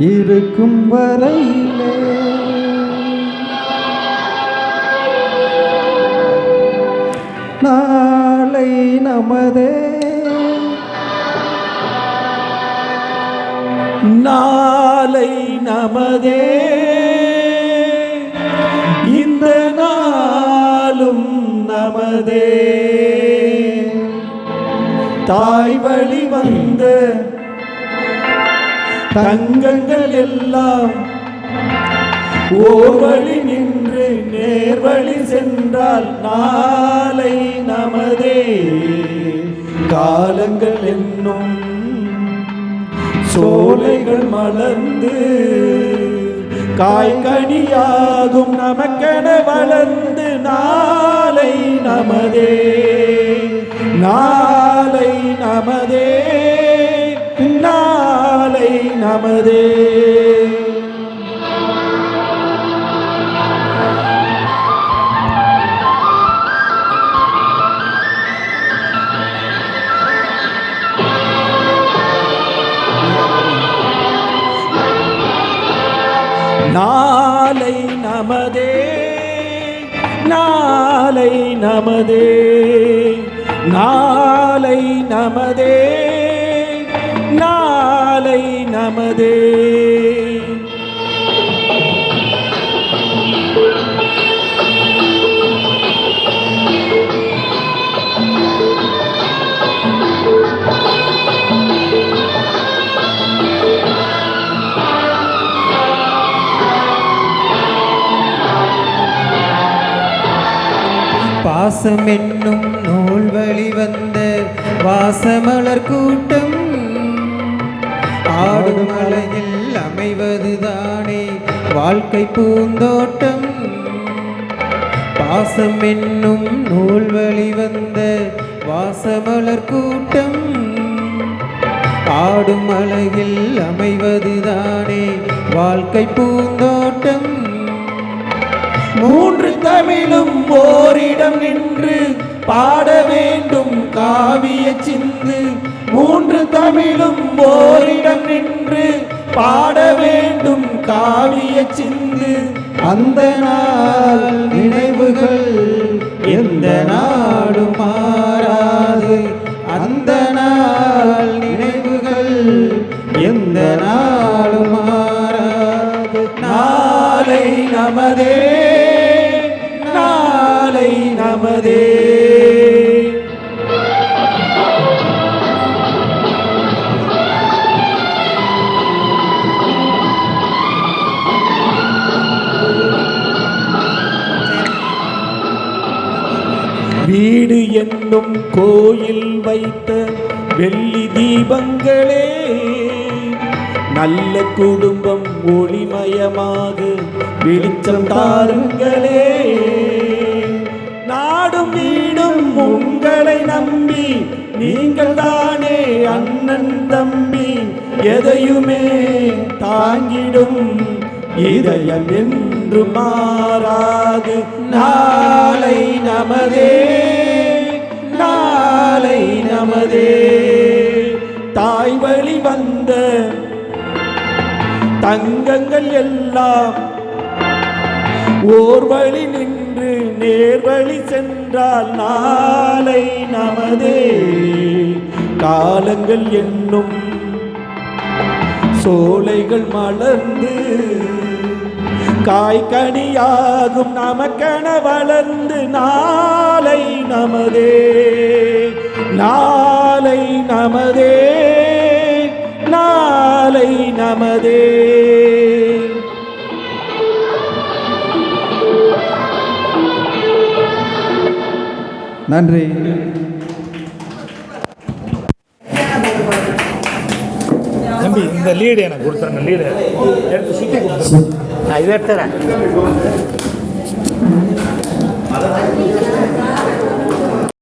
இருக்கும் வரையிலே. நாளை நமதே. நாளை நமதே. இந்த நாளும் நமதே. தாய் வழி வந்த தங்கங்கள் எல்லாம் ஓவழி நின்று நேர்வழி சென்றால் நாளை நமதே. காலங்கள் என்னும் சோலைகள் மலர்ந்து காய்கனியாகும் நமக்கென வளர்ந்து நாளை நமதே. நாளை நமதே. நமதே. நாளை நமதே நாளை நமதே நாளை நமதே. நமதே பாசம் என்னும் நூல் வழி வந்த வாசமலர் கூட்டம் ஆடும் மலையில் அமைவதுதானே. வாழ்க்கை பூந்தோட்டம். பாசம் என்னும் நூல் வழி வந்த வாசமலர் கூட்டம். ஆடும் மலையில் அமைவதுதானே. வாழ்க்கை பூந்தோட்டம். மூன்று தமிழும் ஓரிடம் நின்று பாட வேண்டும். காவிய சிந்து மூன்று தமிழும் ஓரிடம் நின்று பாட வேண்டும் காவிய சிந்து. அந்த நாள் நினைவுகள் எந்த நாடும் மாறாது. அந்த நாள் நினைவுகள் எந்த நாளும் மாறாது. நாளை நமதே நாளை நமதே. என்னும் கோயில் வைத்த வெள்ளி தீபங்களே நல்ல குடும்பம் ஒளிமயமாக வெளிச்சம் தாருங்களே. நாடும் வீடும் உங்களை நம்பி நீங்கள் தானே அண்ணன் தம்பி எதையுமே தாங்கிடும் இதயம் என்று மாறாது. நாளை நமதே. தங்கங்கள் எல்லாம் ஓர் வழி நின்று நேர்வழி சென்றால் நாளை நமதே. காலங்கள் என்னும் சோலைகள் மலர்ந்து காய்கனியாகும் நமக்கென வளர்ந்து நாளை நமதே. நாளை நமதே. நாளை நமதே. நன்றி. தம்பி இந்த லீடு எனக்கு கொடுத்துருங்க லீடு எடுத்து சுற்றி கொடுத்துருங்க நான் இதை எடுத்துறேன்.